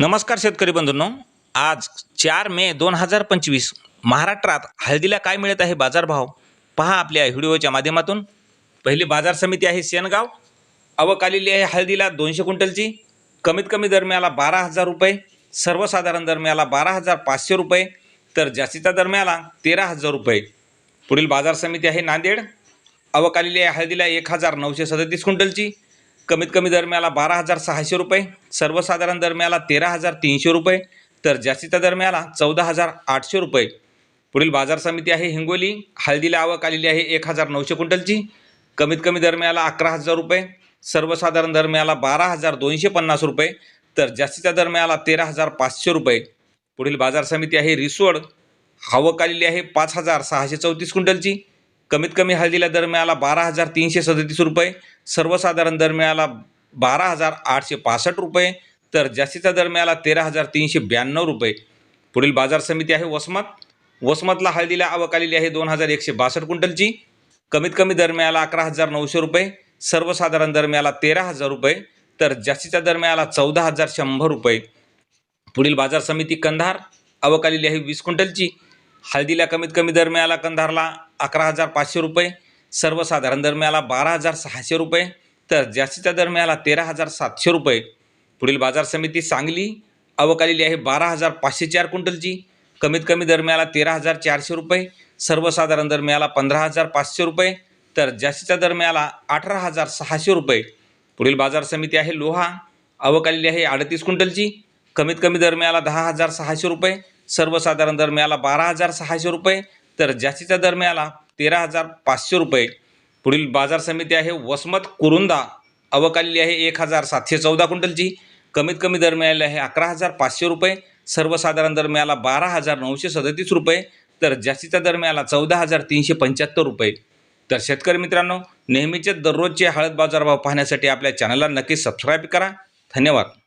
नमस्कार शेतकरी बंधूंनो. आज चार मे दोन हजार पंचवीस. महाराष्ट्रात हळदीला काय मिळत आहे बाजारभाव? पहा आपल्या व्हिडिओच्या माध्यमातून. पहिली बाजार समिती आहे शेनगाव. आवक आहे हळदीला दोनशे क्विंटलची. कमीत कमी दरम्याला बारा हजार रुपये. सर्वसाधारण दरम्याला बारा हजार पाचशे रुपये. तर जास्तीचा दरम्याला तेरा हजार रुपये. पुढील बाजार समिती आहे नांदेड. आवक आहे हळदीला एक हजार नऊशे सदतीस क्विंटलची. कमीत कमी दरम्याला बारा हजार सहाशे रुपये सर्वसाधारण दरम्याला तेरा हजार तीनशे रुपये तर जास्तीच्या दरम्याला चौदा हजार आठशे रुपये. पुढील बाजार समिती आहे हिंगोली हळदीला आवक आलेली आहे एक हजार नऊशे क्विंटलची. कमीत कमी दरम्याला अकरा हजार रुपये सर्वसाधारण दरम्याला बारा हजार दोनशे पन्नास रुपये तर जास्तीच्या दरम्याला तेरा हजार पाचशे रुपये. पुढील बाजार समिती आहे रिसोड आवक आलेली आहे पाच हजार सहाशे चौतीस क्विंटलची. कमीत कमी हळदीला दरम्याला बारा हजार तीनशे सदतीस रुपये. सर्वसाधारण दरम्याला बारा हजार आठशे पासष्ट रुपये. तर जास्तीचा दरम्याला तेरा हजार तीनशे ब्याण्णव रुपये. पुढील बाजार समिती आहे वसमत. वसमतला हळदीला आवक आलेली आहे दोन हजार एकशे बासष्ट क्विंटलची. कमीत कमी दरम्याला अकरा हजार नऊशे रुपये. सर्वसाधारण दरम्याला तेरा हजार रुपये. तर जास्तीच्या दरम्याला चौदा हजार शंभर रुपये. पुढील बाजार समिती कंधार. आवक आलेली आहे वीस क्विंटलची. हळदीला कमीत कमी दरम्याला कंधारला अकरा हजार पाचशे रुपये सर्वसाधारण दरम्याला बारा हजार सहाशे रुपये तर जास्तीच्या दरम्याला तेरा हजार सातशे रुपये. पुढील बाजार समिती सांगली आवक आलेली आहे बारा हजार पाचशे चार क्विंटलची. कमीत कमी दरम्याला तेरा हजार चारशे रुपये सर्वसाधारण दरम्याला पंधरा हजार पाचशे रुपये तर जास्तीच्या दरम्याला अठरा हजार सहाशे रुपये. पुढील बाजार समिती आहे लोहा आवक आलेली आहे अडतीस क्विंटलची. कमीत कमी दरम्याला दहा हजार सहाशे रुपये सर्वसाधारण दरम्याला बारा हजार सहाशे रुपये तर जास्तीच्या दरम्याला तेरा हजार पाचशे रुपये. पुढील बाजार समिती आहे वसमत कुरुंदा. अवकालेली आहे एक हजार सातशे चौदा क्विंटलची. कमीत कमी दरम्याला आहे अकरा हजार पाचशे रुपये. सर्वसाधारण दरम्याला बारा हजार नऊशे सदतीस रुपये. तर जास्तीच्या दरम्याला चौदा हजार तीनशे पंच्याहत्तर रुपये. तर शेतकरी मित्रांनो नेहमीचे दररोजचे हळद बाजारभाव पाहण्यासाठी आपल्या चॅनलला नक्की सबस्क्राईब करा. धन्यवाद.